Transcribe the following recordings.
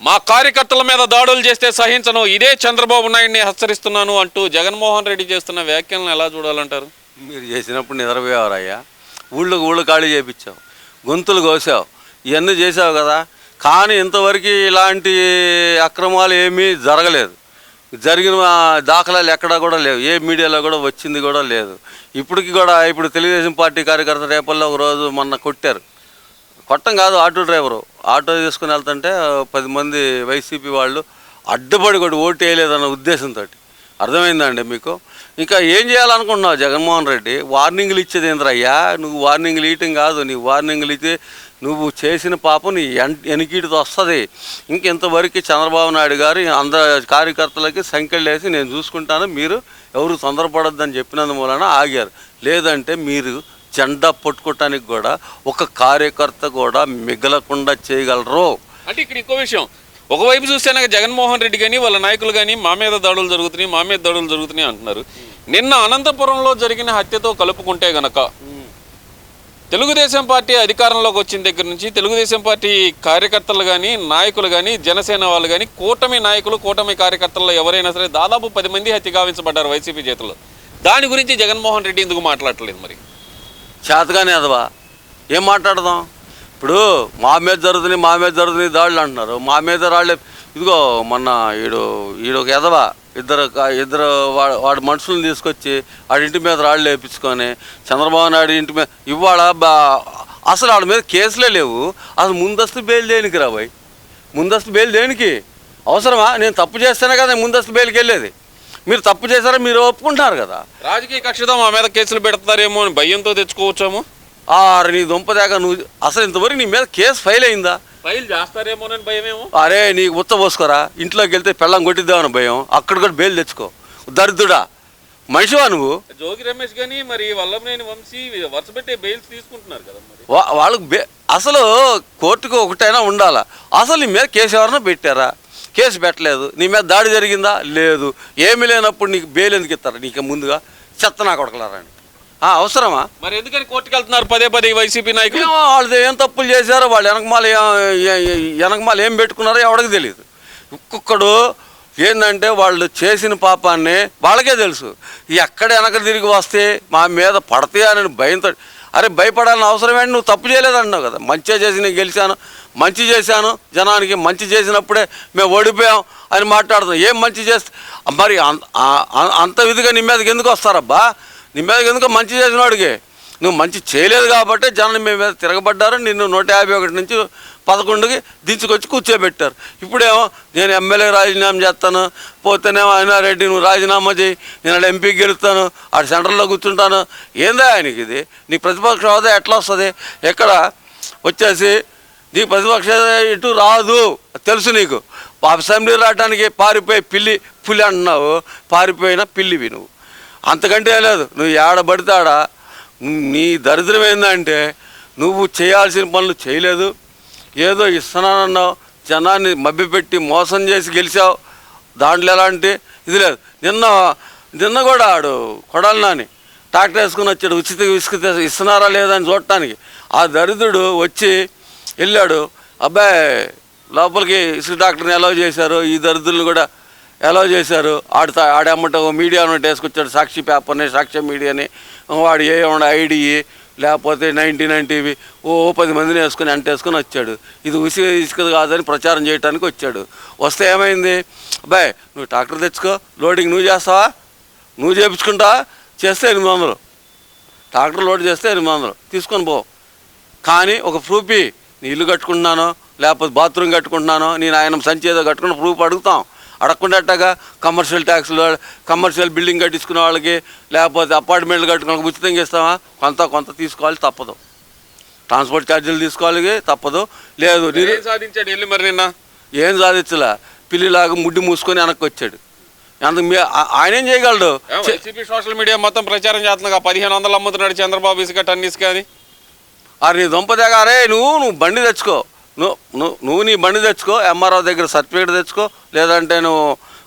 మా కార్యకర్తల మీద దాడులు చేస్తే సహించను. ఇదే చంద్రబాబు నాయుడిని హెచ్చరిస్తున్నాను అంటూ జగన్మోహన్ రెడ్డి చేస్తున్న వ్యాఖ్యలను ఎలా చూడాలంటారు? మీరు చేసినప్పుడు నిద్రపోయేవారయ్యా. ఊళ్ళో ఊళ్ళు ఖాళీ చేయించావు గొంతులు కోసావు. ఇవన్నీ చేసావు కదా. కానీ ఇంతవరకు ఇలాంటి అక్రమాలు ఏమీ జరగలేదు. జరిగిన దాఖలాలు ఎక్కడా కూడా లేవు. ఏ మీడియాలో కూడా వచ్చింది కూడా లేదు. ఇప్పటికి కూడా ఇప్పుడు తెలుగుదేశం పార్టీ కార్యకర్త రేపల్లో ఒక రోజు మొన్న కొట్టారు. కొట్టం కాదు ఆటో డ్రైవరు. ఆటో తీసుకుని వెళ్తుంటే పది మంది వైసీపీ వాళ్ళు అడ్డుపడి కూడా ఓటు వేయలేదన్న ఉద్దేశంతో అర్థమైందండి మీకు? ఇంకా ఏం చేయాలనుకుంటున్నావు జగన్మోహన్ రెడ్డి? వార్నింగ్లు ఇచ్చేది ఏంద్రయ్యా? నువ్వు వార్నింగ్లు ఇవ్వటం కాదు. నీ వార్నింగ్లు ఇచ్చి నువ్వు చేసిన పాపం నీ ఎన్ ఎనికిటితో వస్తుంది. ఇంకెంతవరకు చంద్రబాబు నాయుడు గారు అందరు కార్యకర్తలకి సంఖ్యలు వేసి నేను చూసుకుంటాను. మీరు ఎవరు తొందరపడొద్దని చెప్పినందు మూలన ఆగారు. లేదంటే మీరు జెండా పట్టుకోవటానికి కూడా ఒక కార్యకర్త కూడా మిగలకుండా చేయగలరు. అంటే ఇక్కడ ఇంకో విషయం. ఒకవైపు చూస్తే నాకు జగన్మోహన్ రెడ్డి కానీ వాళ్ళ నాయకులు కానీ మా మీద దాడులు జరుగుతున్నాయి మా మీద దాడులు జరుగుతున్నాయి అంటున్నారు. నిన్న అనంతపురంలో జరిగిన హత్యతో కలుపుకుంటే గనక తెలుగుదేశం పార్టీ అధికారంలోకి వచ్చిన దగ్గర నుంచి తెలుగుదేశం పార్టీ కార్యకర్తలు కానీ నాయకులు కానీ జనసేన వాళ్ళు కానీ కూటమి నాయకులు కూటమి కార్యకర్తల్లో ఎవరైనా సరే దాదాపు పది మంది హత్య గావించబడ్డారు వైసీపీ చేతుల్లో దాని గురించి జగన్మోహన్ రెడ్డి ఎందుకు మాట్లాడలేదు మరి? చేతగానే అదవా? ఏం మాట్లాడదాం? ఇప్పుడు మా మీద జరుగుతున్నాయి మా మీద జరుగుతున్నాయి దాడులు అంటున్నారు. మా మీద రాళ్ళే ఇదిగో మొన్న ఈడు ఈడు ఒక ఎదవా ఇద్దరు ఇద్దరు వాడు వాడు మనుషులను తీసుకొచ్చి వాడి ఇంటి మీద రాళ్ళు వేపించుకొని చంద్రబాబు నాయుడు ఇంటి మీద ఇవాళ బా అసలు వాడి మీద కేసులే లేవు. అసలు ముందస్తు బెయిల్ దేనికి రాబాయ్ ముందస్తు బెయిల్ దేనికి? అవసరమా? నేను తప్పు చేస్తేనే కదా ముందస్తు బెయిల్కి వెళ్ళేది. మీరు తప్పు చేశారా మీరు ఒప్పుకుంటున్నారు కదా. రాజకీయ కక్షతో మా మీద కేసులు పెడతారేమో అని భయంతో తెచ్చుకోవచ్చాము. ఆ నీ దుంపదాక నువ్వు అసలు ఇంతవరకు నీ మీద కేసు ఫైల్ అయిందా? ఫైల్ చేస్తారేమోనని భయమేమో. అరే నీకు ఉత్త పోసుకోరా? ఇంట్లోకి వెళ్తే పెళ్ళం కొట్టిద్దామని భయం. అక్కడ కూడా బెయిల్ తెచ్చుకో. దరిద్రుడా. మనిషివా నువ్వు? జోగి రమేష్ గాని మరి వల్లభనేని వంశీ వరుస పెట్టే బెయిల్స్ తీసుకుంటున్నారు కదా మరి. వాళ్ళకు బే అసలు కోర్టుకు ఒకటైనా ఉండాలా? అసలు నీ మీద కేసు ఎవరైనా పెట్టారా? కేసు పెట్టలేదు. నీ మీద దాడి జరిగిందా? లేదు. ఏమీ లేనప్పుడు నీకు బెయిల్ ఎందుకు ఇస్తారు? నీకు ముందుగా చెత్త నా కొడకలారని అవసరమా? మరి ఎందుకని కోర్టుకు వెళ్తున్నారు? పదే పదే వైసీపీ నాయకులు? వాళ్ళు ఏం తప్పులు చేశారో వాళ్ళు వెనకమాల వెనకమాల ఏం పెట్టుకున్నారో ఎవరికి తెలియదు ఒక్కొక్కడు ఏంటంటే వాళ్ళు చేసిన పాపాన్ని వాళ్ళకే తెలుసు. ఎక్కడ వెనక తిరిగి వస్తే మా మీద పడతాయని భయంతో అరే భయపడాలని అవసరం నువ్వు తప్పు చేయలేదన్నావు కదా. మంచిగా చేసి నేను గెలిచాను. మంచి చేశాను. జనానికి మంచి చేసినప్పుడే మేము ఓడిపోయాం అని మాట్లాడుతున్నాం ఏం మంచి చేస్తే? మరి అంత- అంత విధిగా నీ మీదకి ఎందుకు వస్తారబ్బా? నీ మీదకి ఎందుకు మంచి చేసిన వాడికి? నువ్వు మంచి చేయలేదు కాబట్టి జనం మీ మీద తిరగబడ్డారు. నిన్ను నూట యాభై ఒకటి నుంచి పదకొండుకి దించుకొచ్చి కూర్చోబెట్టారు. ఇప్పుడేమో నేను ఎమ్మెల్యే రాజీనామా చేస్తాను పోతేనేమో అయినారెడ్డి నువ్వు రాజీనామా చేయి నేను ఎంపీకి గెలుస్తాను ఆడు సెంటర్లో కూర్చుంటాను. ఏందా ఆయనకి ఇది? నీ ప్రతిపక్ష హోదా ఎట్లా వస్తుంది? ఎక్కడ వచ్చేసి నీ ప్రతిపక్ష ఇటు రాదు. తెలుసు నీకు. అసెంబ్లీ రావడానికి పారిపోయి పిల్లి పులి అంటున్నావు. పారిపోయిన పిల్లివి నువ్వు. అంతకంటే లేదు. నువ్వు ఏడబడితే ఆడ. నీ దరిద్రం ఏందంటే నువ్వు చేయాల్సిన పనులు చేయలేదు. ఏదో ఇస్తున్నానన్నావు జనాన్ని మభ్యపెట్టి మోసం చేసి గెలిచావు దాంట్లో ఎలాంటి ఇది లేదు. నిన్న నిన్న కూడా ఆడు కొడాలని ట్రాక్టర్ వేసుకుని వచ్చాడు ఉచిత ఇసుక ఇస్తున్నారా లేదా అని చూడటానికి. ఆ దరిద్రుడు వచ్చి వెళ్ళాడు అబ్బాయి లోపలికి ఇసుక డాక్టర్ని ఎలా చేశారు ఈ దరిద్రులను కూడా ఎలా చేశారు. ఆడతా ఆడేమంటే మీడియా ఉన్నట్టు వేసుకొచ్చాడు సాక్షి పేపర్ని సాక్షి మీడియాని వాడు ఏ ఐడి లేకపోతే నైన్టీ నైన్ టీవీ ఓ పది మందిని వేసుకుని అంట వేసుకొని వచ్చాడు. ఇది ఉసి ఇసుక కాదని ప్రచారం చేయడానికి వచ్చాడు. వస్తే ఏమైంది? బాయ్ నువ్వు ట్రాక్టర్ తెచ్చుకో లోడింగ్ నువ్వు చేస్తావా? నువ్వు చేయించుకుంటావా చేస్తే ఎనిమిది వందలు. ట్రాక్టర్ లోడ్ చేస్తే ఎనిమిది వందలు. తీసుకొని పో. కానీ ఒక ప్రూఫీ నీ ఇల్లు కట్టుకుంటున్నాను లేకపోతే బాత్రూమ్ కట్టుకుంటున్నాను నేను ఆయన సంచి ఏదో కట్టుకుని ప్రూఫ్ అడుగుతాం. అడగకుండా కమర్షియల్ ట్యాక్స్లు కమర్షియల్ బిల్డింగ్ కట్టించుకునే వాళ్ళకి లేకపోతే అపార్ట్మెంట్లు కట్టుకున్న ఉచితంగా ఇస్తామా? కొంత కొంత తీసుకోవాలి తప్పదు. ట్రాన్స్పోర్ట్ ఛార్జీలు తీసుకోవాలి తప్పదు. లేదు సాధించాడు వెళ్ళి మరి నిన్న? ఏం సాధించలే. పిల్లిలాగా ముడ్డి మూసుకొని వెనక్కి వచ్చాడు. అందుకు ఆయన ఏం చేయగలడు? వైసీపీ సోషల్ మీడియా మొత్తం ప్రచారం చేస్తున్నా పదిహేను వందలు అమ్ముతున్నాడు చంద్రబాబు ఇసుక టన్ ఇసుక అని. అరే నీ దుంపదేగారే నువ్వు నువ్వు బండి తెచ్చుకో. నువ్వు నువ్వు నీ బండి తెచ్చుకో ఎంఆర్ఓ దగ్గర సర్టిఫికేట్ తెచ్చుకో లేదంటే నువ్వు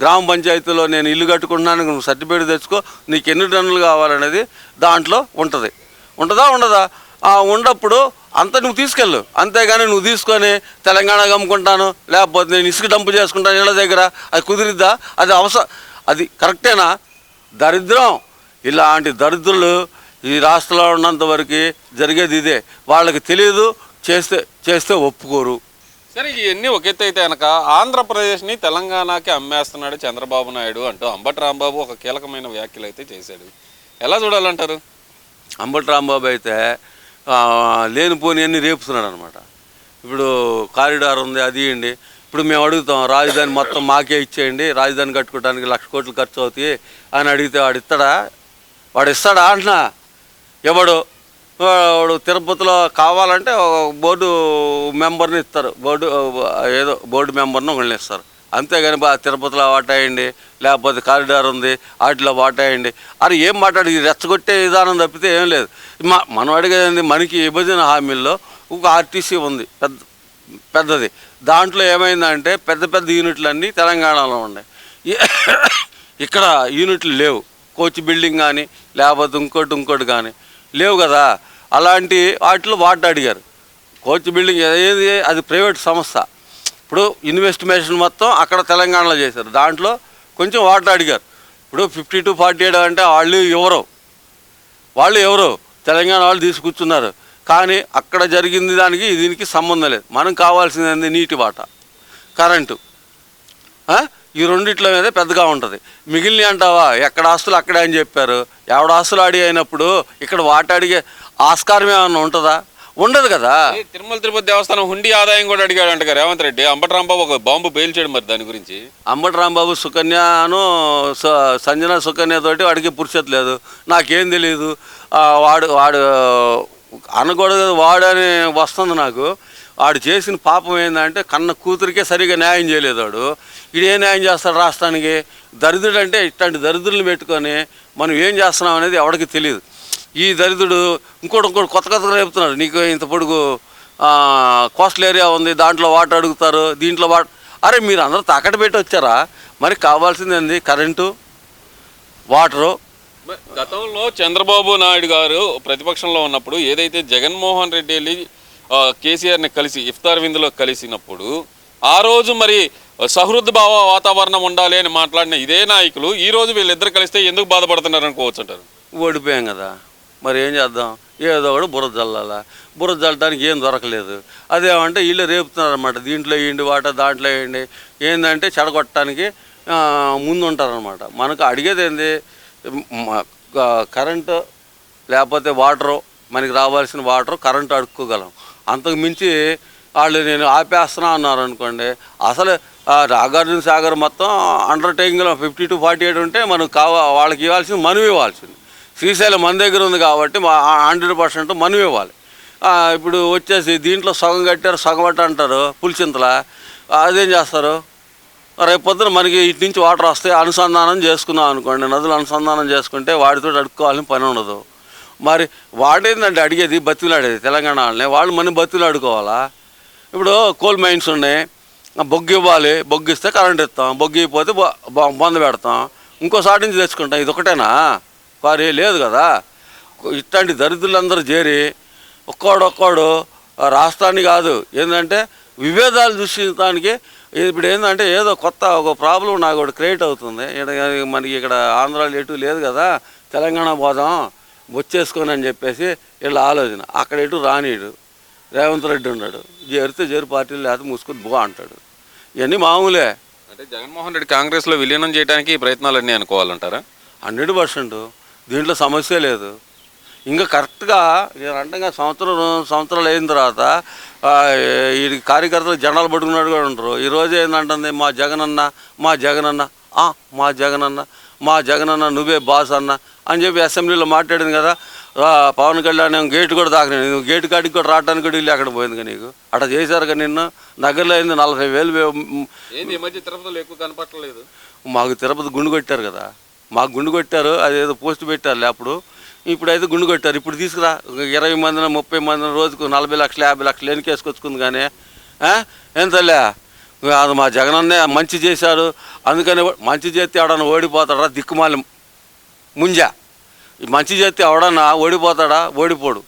గ్రామ పంచాయతీలో నేను ఇల్లు కట్టుకుంటున్నాను నువ్వు సర్టిఫికేట్ తెచ్చుకో నీకు ఎన్ని టన్నులు కావాలనేది దాంట్లో ఉంటుంది. ఉంటుందా ఉండదా? ఉండప్పుడు ఉన్నప్పుడు అంత నువ్వు తీసుకెళ్ళు. అంతేగాని నువ్వు తీసుకొని తెలంగాణ అమ్ముకుంటాను లేకపోతే నేను ఇసుక డంపు చేసుకుంటాను ఇళ్ళ దగ్గర అది కుదిరిద్దా? అది అవసరం అది కరెక్టేనా? దరిద్రం. ఇలాంటి దరిద్రులు ఈ రాష్ట్రంలో ఉన్నంత వరకు జరిగేది ఇదే. వాళ్ళకి తెలియదు చేస్తే చేస్తే ఒప్పుకోరు. సరే ఇవన్నీ ఒక ఎత్తు అయితే కనుక ఆంధ్రప్రదేశ్ని తెలంగాణకి అమ్మేస్తున్నాడు చంద్రబాబు నాయుడు అంటూ అంబటి రాంబాబు ఒక కీలకమైన వ్యాఖ్యలు అయితే చేశాడు. ఎలా చూడాలంటారు? అంబటి రాంబాబు అయితే లేనిపోని అన్ని రేపుతున్నాడు అనమాట ఇప్పుడు కారిడార్ ఉంది అది ఇవ్వండి. ఇప్పుడు మేము అడుగుతాం రాజధాని మొత్తం మాకే ఇచ్చేయండి రాజధాని కట్టుకోవడానికి లక్ష కోట్లు ఖర్చు అవుతాయి అని అడిగితే వాడు ఇస్తాడా? వాడు ఇస్తాడా అంటున్నా? ఎవడు? వాడు తిరుపతిలో కావాలంటే ఒక బోర్డు మెంబర్ని ఇస్తారు. బోర్డు ఏదో బోర్డు మెంబర్ని ఒకళ్ళని ఇస్తారు. అంతేగాని బా తిరుపతిలో వాటాయండి లేకపోతే కారిడార్ ఉంది వాటిలో వాటాయండి అరే ఏం మాట్లాడి? రెచ్చగొట్టే విధానం తప్పితే ఏం లేదు. మా మనం అడిగేది మనకి విభజన హామీల్లో ఒక ఆర్టీసీ ఉంది పెద్ద పెద్దది. దాంట్లో ఏమైందంటే పెద్ద పెద్ద యూనిట్లన్నీ తెలంగాణలో ఉన్నాయి. ఇక్కడ యూనిట్లు లేవు. కోచ్ బిల్డింగ్ కానీ లేకపోతే ఇంకోటి ఇంకోటి కానీ. లేవు కదా. అలాంటి వాటిలో వాటి అడిగారు. కోచ్ బిల్డింగ్ ఏది అది ప్రైవేట్ సంస్థ. ఇప్పుడు ఇన్వెస్టిమేషన్ మొత్తం అక్కడ తెలంగాణలో చేశారు. దాంట్లో కొంచెం వాటర్ అడిగారు. ఇప్పుడు ఫిఫ్టీ టు ఫార్టీ ఎయిట్ అంటే వాళ్ళు ఎవరు వాళ్ళు ఎవరు తెలంగాణ వాళ్ళు తీసుకూర్చున్నారు కానీ అక్కడ జరిగింది దానికి దీనికి సంబంధం లేదు. మనం కావాల్సింది నీటి వాట కరెంటు. ఈ రెండిట్ల మీద పెద్దగా ఉంటుంది. మిగిలిన అంటావా? ఎక్కడ ఆస్తులు అక్కడే అని చెప్పారు. ఎవడ ఆస్తులు అడిగి అయినప్పుడు ఇక్కడ వాట అడిగే ఆస్కారం ఏమన్నా ఉంటుందా? ఉండదు కదా. తిరుమల తిరుపతి దేవస్థానం హుండీ ఆదాయం కూడా అడిగాడు అంట రేవంత్ రెడ్డి. అంబటి రాంబాబు ఒక బాంబు పేల్చాడు మరి దాని గురించి. అంబటి రాంబాబు సుకన్యను స- సంజన సుకన్య తోటి వాడికి పురుషత్ లేదు నాకేం తెలియదు వాడు వాడు అనకూడదు కదా, వాడు అని వస్తుంది నాకు. వాడు చేసిన పాపం ఏంటంటే కన్న కూతురికే సరిగా న్యాయం చేయలేదు వాడు. ఏ న్యాయం చేస్తాడు రాష్ట్రానికి? దరిద్రుడు అంటే ఇట్లాంటి దరిద్రులను పెట్టుకొని మనం ఏం చేస్తున్నాం అనేది ఎవరికి తెలియదు ఈ దరిద్రుడు ఇంకోటి ఇంకోటి కొత్త కొత్తగా రేపుతున్నాడు నీకు ఇంత పొడుగు కోస్టల్ ఏరియా ఉంది దాంట్లో వాటర్ అడుగుతారు దీంట్లో వాటర్ అరే మీరు అందరూ తాకట్టు పెట్టి వచ్చారా? మరి కావాల్సింది ఏంది? కరెంటు వాటరు గతంలో చంద్రబాబు నాయుడు గారు ప్రతిపక్షంలో ఉన్నప్పుడు ఏదైతే జగన్మోహన్ రెడ్డి వెళ్ళి కేసీఆర్ని కలిసి ఇఫ్తార్ విందులో కలిసినప్పుడు ఆ రోజు మరి సహృద్ భావ వాతావరణం ఉండాలి అని మాట్లాడిన ఇదే నాయకులు ఈ రోజు వీళ్ళిద్దరు కలిస్తే ఎందుకు బాధపడుతున్నారు అనుకోవచ్చు అంటారు? ఓడిపోయాం కదా. మరి ఏం చేద్దాం? ఏదో ఒకటి బురద జల్లాల? బురద చల్లడానికి ఏం దొరకలేదు. అదేమంటే వీళ్ళు రేపుతున్నారనమాట దీంట్లో వేయండి వాటర్ దాంట్లో వేయండి. ఏంటంటే చెడగొట్టడానికి ముందు ఉంటారనమాట మనకు అడిగేది ఏంది? కరెంటు లేకపోతే వాటరు మనకి రావాల్సిన వాటర్ కరెంటు అడుక్కోగలం. అంతకు మించి వాళ్ళు నేను ఆపేస్తున్నా అన్నారు అనుకోండి అసలు నాగార్జున సాగర్ మొత్తం అండర్టేకింగ్లో ఫిఫ్టీ టు ఫార్టీ ఎయిట్ ఉంటే మనకు కావా వాళ్ళకి ఇవ్వాల్సింది మనం ఇవ్వాల్సింది. శ్రీశైలం మన దగ్గర ఉంది కాబట్టి మా హండ్రెడ్ పర్సెంట్ మనం ఇవ్వాలి. ఇప్పుడు వచ్చేసి దీంట్లో సగం కట్టారు సగం అట్ట అంటారు పులిచింతల. అదేం చేస్తారు? రేపు పొద్దున మనకి ఇటు నుంచి వాటర్ వస్తే అనుసంధానం చేసుకున్నాం అనుకోండి. నదులు అనుసంధానం చేసుకుంటే వాడితో అడుక్కోవాలని పని ఉండదు. మరి వాడేందంటే అడిగేది బతిలాడేది తెలంగాణ వాళ్ళని వాళ్ళు మనం బతిలు అడుకోవాలా ఇప్పుడు కోల్ మైన్స్ ఉన్నాయి. బొగ్గు ఇవ్వాలి బొగ్గు ఇస్తే కరెంట్ ఇస్తాం. బొగ్గు ఇవ్వకపోతే బొ- పెడతాం. ఇంకోసారి నుంచి తెచ్చుకుంటాం. ఇది ఒకటేనా? వారి లేదు కదా. ఇట్లాంటి దరిద్రులందరూ చేరి ఒక్కోడొక్కోడు రాష్ట్రాన్ని కాదు. ఏంటంటే విభేదాలు సృష్టించడానికి ఇప్పుడు ఏంటంటే ఏదో కొత్త ఒక ప్రాబ్లం నాకు ఒకటి క్రియేట్ అవుతుంది. మనకి ఇక్కడ ఆంధ్రాలో ఎటు లేదు కదా. తెలంగాణ పోదాం వచ్చేసుకొని అని చెప్పేసి వీళ్ళ ఆలోచన. అక్కడ ఎటు రానీడు. రేవంత్ రెడ్డి ఉన్నాడు. చేరితే చేరు పార్టీలు లేకపోతే మూసుకొని బో అంటాడు. ఇవన్నీ మామూలే. అంటే జగన్మోహన్ రెడ్డి కాంగ్రెస్లో విలీనం చేయడానికి ప్రయత్నాలన్నీ అనుకోవాలంటారా? Hundred percent. దీంట్లో సమస్య లేదు. ఇంకా కరెక్ట్గా నేను అంటగా సంవత్సరం సంవత్సరాలు అయిన తర్వాత ఈ కార్యకర్తలు జెండాలు పట్టుకున్నాడు కూడా ఉంటారు ఈ రోజు ఏంటంటుంది మా జగనన్న మా జగనన్న ఆ, మా జగనన్న మా జగనన్న నువ్వే బాస్ అన్న అని చెప్పి అసెంబ్లీలో మాట్లాడింది కదా. పవన్ కళ్యాణ్ గేటు కూడా తాకినాడు. నువ్వు గేటు కాడికి కూడా రావడానికి కూడా ఇల్లు అక్కడ పోయింది నీకు? అట్లా చేశారు కదా నిన్ను. నగర్లో అయింది నలభై వేలు తిరుపతిలో ఎక్కువ కనపట్టలేదు మాకు తిరుపతి గుండు కొట్టారు కదా. మాకు గుండు కొట్టారు అదేదో పోస్ట్ పెట్టారులే అప్పుడు. ఇప్పుడైతే గుండు కొట్టారు ఇప్పుడు తీసుకురా. ఇరవై మందిన ముప్పై మందిన రోజుకు నలభై లక్షలు యాభై లక్షలు ఎన్నికేసుకొచ్చుకుంది కానీ ఏంతలే అది మా జగనన్నే మంచి చేశాడు. అందుకని మంచి చేస్తే ఎవడన్నా ఓడిపోతాడా? దిక్కుమాలి ముంజా. ఈ మంచి చేస్తే ఎవడన్నా ఓడిపోతాడా? ఓడిపోడు.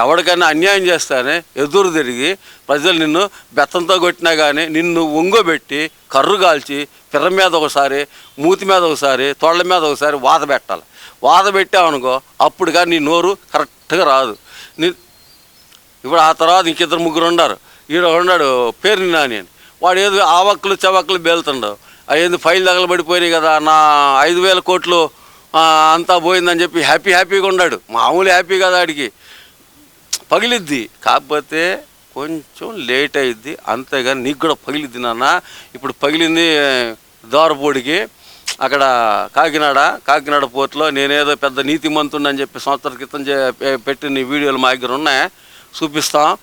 ఎవరికైనా అన్యాయం చేస్తానే ఎదురు తిరిగి ప్రజలు నిన్ను బెత్తంతో కొట్టినా కానీ నిన్ను ఒంగోబెట్టి కర్రు కాల్చి పిర్ర మీద ఒకసారి మూతి మీద ఒకసారి తోళ్ళ మీద ఒకసారి వాత పెట్టాలి. వాత పెట్టావనుకో అప్పుడు కానీ నీ నోరు కరెక్ట్గా రాదు. నీ ఇప్పుడు ఆ తర్వాత ఇంకిద్దరు ముగ్గురు ఉన్నారు. ఈడ ఉన్నాడు పేరు నాని అని. వాడు ఏదో ఆవక్కులు చవక్కులు బేలుతుండవు. అయ్యింది ఫైల్ తగలబడిపోయినాయి కదా నా ఐదు వేల కోట్లు అంతా పోయిందని చెప్పి హ్యాపీ హ్యాపీగా ఉన్నాడు. మామూలు హ్యాపీ కదా ఆడికి. పగిలిద్ది. కాకపోతే కొంచెం లేట్ అయింది అంతేగాని నీకు కూడా పగిలిద్ది నాన్న. ఇప్పుడు పగిలింది దోరపూడికి అక్కడ కాకినాడ కాకినాడ పోర్టులో నేనేదో పెద్ద నీతిమంతుడని చెప్పి సంవత్సరాల క్రితం చే- పెట్టిన వీడియోలు మా దగ్గర ఉన్నాయి. చూపిస్తాం.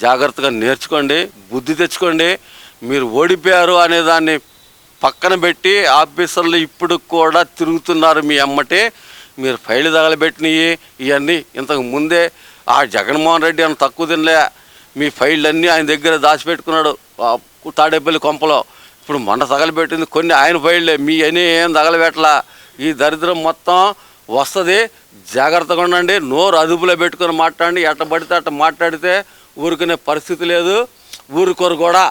జాగ్రత్తగా నేర్చుకోండి. బుద్ధి తెచ్చుకోండి. మీరు ఓడిపోయారు అనే దాన్ని పక్కన పెట్టి ఆఫీసర్లు ఇప్పుడు కూడా తిరుగుతున్నారు మీ అమ్మటే. మీరు ఫైల్ తగలబెట్టినవి ఇవన్నీ ఇంతకు ముందే. ఆ జగన్మోహన్ రెడ్డి అని తక్కువ తినలే మీ ఫైళ్ళు అన్నీ ఆయన దగ్గర దాచిపెట్టుకున్నాడు. తాడేపల్లి కొంపలో. ఇప్పుడు మొన్న తగలబెట్టింది కొన్ని ఆయన ఫైళ్ళే. మీ అని ఏం తగలబెట్టలా? ఈ దరిద్రం మొత్తం వస్తుంది. జాగ్రత్తగా ఉండండి. నోరు అదుపులో పెట్టుకొని మాట్లాడండి. ఎట్ట పడితే అట్ట మాట్లాడితే ఊరుకునే పరిస్థితి లేదు. ఊరుకోరు కూడా.